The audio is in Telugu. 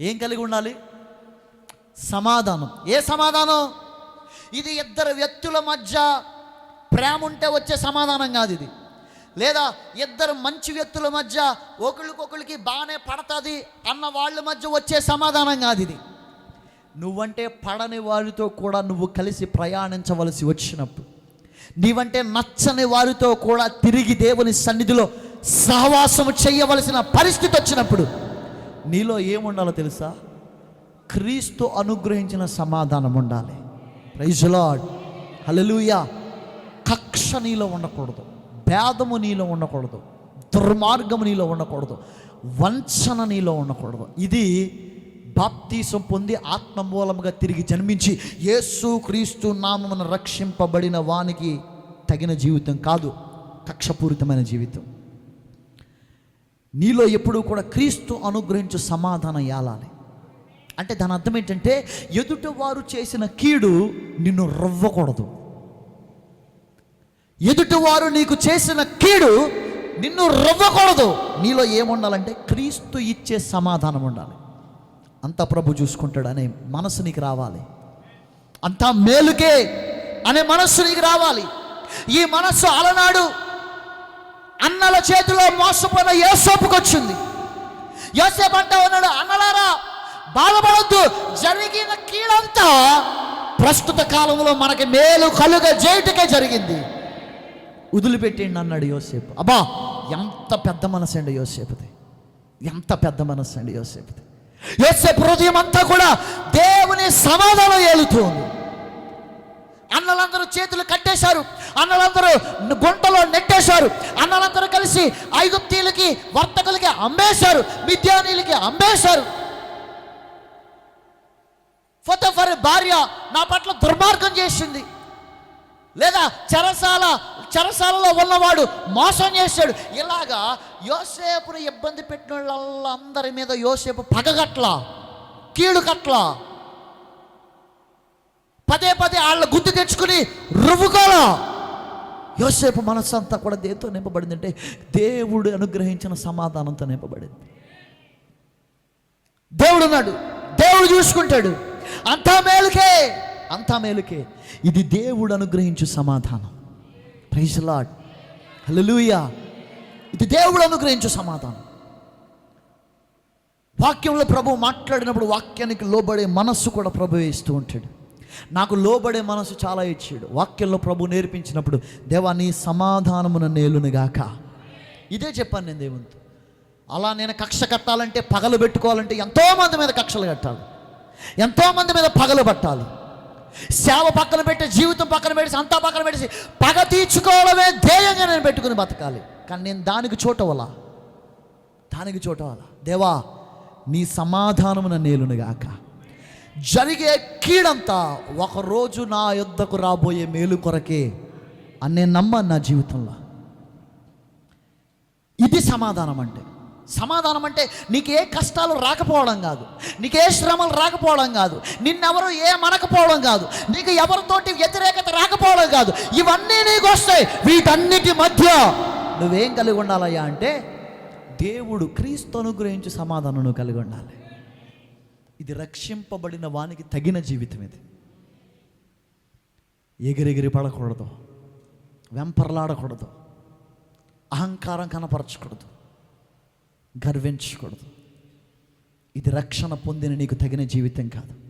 ఏం కలిగి ఉండాలి? సమాధానం. ఏ సమాధానం? ఇది ఇద్దరు వ్యక్తుల మధ్య ప్రేమ ఉంటే వచ్చే సమాధానం కాదు ఇది. లేదా ఇద్దరు మంచి వ్యక్తుల మధ్య ఒకరికొకరికి బాగానే పడుతుంది అన్న వాళ్ళ మధ్య వచ్చే సమాధానం కాదు ఇది. నువ్వంటే పడని వారితో కూడా నువ్వు కలిసి ప్రయాణించవలసి వచ్చినప్పుడు నీవంటే నచ్చని వారితో కూడా తిరిగి దేవుని సన్నిధిలో సహవాసము చేయవలసిన పరిస్థితి వచ్చినప్పుడు నీలో ఏముండాలో తెలుసా? క్రీస్తు అనుగ్రహించిన సమాధానం ఉండాలి. ప్రైజ్లాడ్ లాడ్ కక్ష నీలో ఉండకూడదు. భేదము నీలో ఉండకూడదు. దుర్మార్గము నీలో ఉండకూడదు. వంచన నీలో ఉండకూడదు. ఇది బాప్తీసం పొంది ఆత్మ మూలముగా తిరిగి జన్మించి యేసు క్రీస్తు నామమున రక్షింపబడిన వానికి తగిన జీవితం కాదు. కక్షపూరితమైన జీవితం. నీలో ఎప్పుడూ కూడా క్రీస్తు అనుగ్రహించు సమాధానం ఏలాలి? అంటే దాని అర్థం ఏంటంటే ఎదుట వారు చేసిన కీడు నిన్ను రవ్వకూడదు. ఎదుటివారు నీకు చేసిన కీడు నిన్ను రవ్వకూడదు. నీలో ఏముండాలంటే క్రీస్తు ఇచ్చే సమాధానం ఉండాలి. అంతా ప్రభు చూసుకుంటాడు అనే మనసు నీకు రావాలి. అంతా మేలుకే అనే మనస్సు నీకు రావాలి. ఈ మనస్సు అలనాడు అన్నల చేతిలో మోసపోయిన ఏసోపుకి వచ్చింది. యోసేపు అంటా ఉన్నాడు అన్నలారా బాధపడద్దు. జరిగిన కీడంతా ప్రస్తుత కాలంలో మనకి మేలు కలుగ జేటుకే జరిగింది. వదిలిపెట్టిండి అన్నాడు యోసేపు. అబ్బా ఎంత పెద్ద మనసు అండి యోసేపుది. ఎంత పెద్ద మనసు అండి యోసేపుది. యోసేపు హృదయం అంతా కూడా దేవుని సమాధానం ఏలుతుంది. అన్నలందరూ చేతులు కట్టేశారు. అన్నలందరూ గుంటలో నెట్టేశారు. అన్నలందరూ కలిసి ఐగుప్తీలకి వర్తకులకి అమ్మేశారు. మిద్యానీలకి అమ్మేశారు. ఫోటోఫర్ భార్య నా పట్ల దుర్మార్గం చేసింది. లేదా చెరసాల చెరసాలలో ఉన్నవాడు మోసం చేశాడు. ఇలాగా యోసేపుని ఇబ్బంది పెట్టిన వాళ్ళందరి మీద యోసేపు పగగట్ల కీడుకట్లా పదే పదే వాళ్ళ గుర్తు తెచ్చుకుని రువ్వుకోల యోసేపు మనస్సు అంతా కూడా దేంతో నింపబడింది అంటే దేవుడు అనుగ్రహించిన సమాధానంతో నింపబడింది. దేవుడు ఉన్నాడు దేవుడు చూసుకుంటాడు. అంతా మేలుకే. అంతా మేలుకే. ఇది దేవుడు అనుగ్రహించు సమాధానం. ప్రైజ్ లాడ్ హలలుయా ఇది దేవుడు అనుగ్రహించు సమాధానం. వాక్యంలో ప్రభు మాట్లాడినప్పుడు వాక్యానికి లోబడే మనస్సు కూడా ప్రభు ఇస్తూ ఉంటాడు. నాకు లోబడే మనసు చాలా ఇచ్చాడు. వాక్యంలో ప్రభు నేర్పించినప్పుడు దేవా నీ సమాధానమున నేలునుగాక ఇదే చెప్పాను నేను దేవునితో. అలా నేను కక్ష కట్టాలంటే పగలు పెట్టుకోవాలంటే ఎంతోమంది మీద కక్షలు కట్టాలి. ఎంతోమంది మీద పగలు పట్టాలి. సేవ పక్కన పెట్టి జీవితం పక్కన పెట్టి అంతా పక్కన పెట్టేసి పగ తీర్చుకోవడమే ధ్యేయంగా నేను పెట్టుకుని బతకాలి. కానీ నేను దానికి చోటవలా దానికి చోటవలా దేవా నీ సమాధానమున నేలునుగాక జరిగే కీడంతా ఒకరోజు నా యుద్ధకు రాబోయే మేలు కొరకే అని నేను నమ్మాను నా జీవితంలో. ఇది సమాధానం అంటే. సమాధానం అంటే నీకు ఏ కష్టాలు రాకపోవడం కాదు. నీకు ఏ శ్రమలు రాకపోవడం కాదు. నిన్నెవరు ఏ మనకపోవడం కాదు. నీకు ఎవరితోటి వ్యతిరేకత రాకపోవడం కాదు. ఇవన్నీ నీకు వస్తాయి. వీటన్నిటి మధ్య నువ్వేం కలిగి ఉండాలయ్యా అంటే దేవుడు క్రీస్తు అనుగ్రహించి సమాధానం నువ్వు కలిగి ఉండాలి. ఇది రక్షింపబడిన వానికి తగిన జీవితం ఇది. ఎగిరెగిరి పడకూడదు. వెంపర్లాడకూడదు. అహంకారం కనపరచకూడదు. గర్వించకూడదు. ఇది రక్షణ పొందిన నీకు తగిన జీవితం కాదు.